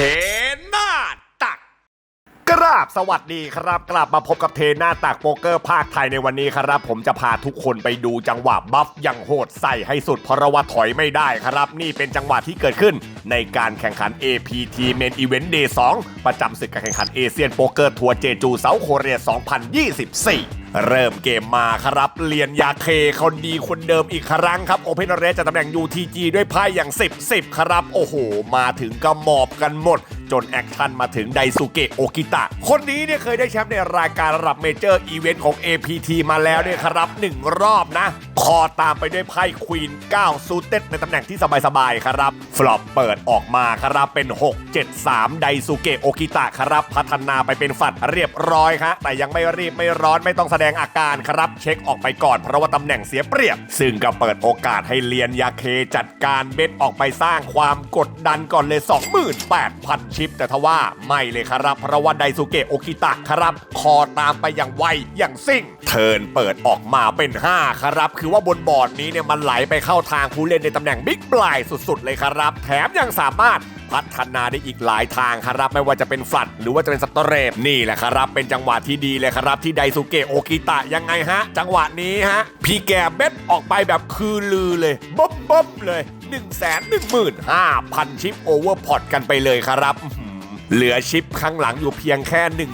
นาตักก ราบ สวัสดีครับ กลับมาพบกับเทหน้าตักโป๊กเกอร์ภาคไทยในวันนี้ครับ ผมจะพาทุกคนไปดูจังหวะบัฟอย่างโหดใส่ให้สุดเพราะว่าถอยไม่ได้ครับ นี่เป็นจังหวะที่เกิดขึ้นในการแข่งขัน APT Main Event Day 2 ประจำศึกการแข่งขันเอเชียนโป๊กเกอร์ทัวร์เจจูเซาโคเรีย 2024เริ่มเกมมาครับเรียนยาเคคนดีคนเดิมอีกครั้งครับ โอเพนเรสจากตำแหน่ง UTG ด้วยไพ่อย่าง 10 10 ครับ โอ้โห มาถึงก็หมอบกันหมด จนแอคชั่นมาถึงไดซูเกะโอกิตะ คนนี้เนี่ยเคยได้แชมป์ในรายการระดับเมเจอร์อีเวนต์ของ APT มาแล้วเนี่ยครับ 1 รอบนะ อตามไปด้วยไพ่ควีน9ซูเต็ดในตำแหน่งที่สบายๆครับ ฟลอปเปิดออกมาครับเป็น 6 7 3 ไดซูเกะโอกิตะครับ พัฒนาไปเป็นฝัดเรียบร้อยฮะแต่ยังไม่รีบไม่ร้อนไม่ต้องแสดงอาการครับ เช็คออกไปก่อนเพราะว่าตำแหน่งเสียเปรียบ ซึ่งก็เปิดโอกาสให้เลียนยาเคจัดการเบ็ดออกไปสร้างความกดดันก่อนเลย 28,000 ชิป แต่ทว่าไม่เลยครับ เพราะว่าไดซูเกะโอกิตะครับ คอตามไปอย่างไวอย่างซิ่ง เทิร์นเปิดออกมาเป็น 5 ครับคือว่าบนบอร์ดนี้เนี่ยมันไหลไปเข้าทางผู้เล่นในตำแหน่งบิ๊กปลายสุดๆ เลยครับ แถมยังสามารถพัฒนาได้อีกหลายทางครับ ไม่ว่าจะเป็นฟลัดหรือว่าจะเป็นสตอเรฟนี่แหละครับ เป็นจังหวะที่ดีเลยครับ ที่ไดซูเกะโอกิตะยังไงฮะ จังหวะนี้ฮะ พี่แกเบ็ดออกไปแบบคือลือเลยบ๊บบ๊บเลย 1 1 5 0 0 0 ชิปโอเวอร์พอตกันไปเลยครับ เหลือชิปข้างหลังอยู่เพียงแค่ 1 4 1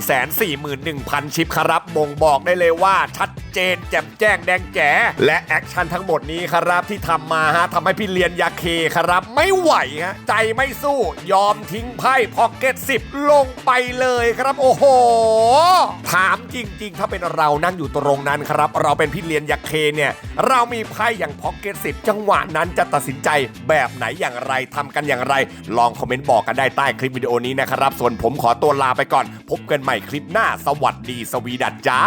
0 0 0 ชิปครับบ่งบอกได้เลยว่าชัดเจนแจ่มแจ้งแดงแจ๋และแอคชั่นทั้งหมดนี้ครับที่ทำมาฮะทำให้พี่เลียนยาเคครับ ไม่ไหวฮะใจไม่สู้ยอมทิ้งไพ่พ็อกเก็ต10 ลงไปเลยครับโอ้โห ถามจริง ๆ ถ้าเป็นเรานั่งอยู่ตรงนั้นครับ เราเป็นพี่เลียนยาเคเนี่ย เรามีไพ่อย่างพ็อกเก็ต10 จังหวะนั้นจะตัดสินใจแบบไหนอย่างไรทำกันอย่างไร ลองคอมเมนต์บอกกันได้ใต้คลิปวิดีโอนี้นะครับนะครับ ส่วนผมขอตัวลาไปก่อน พบกันใหม่คลิปหน้า สวัสดีสวีดัตจ้า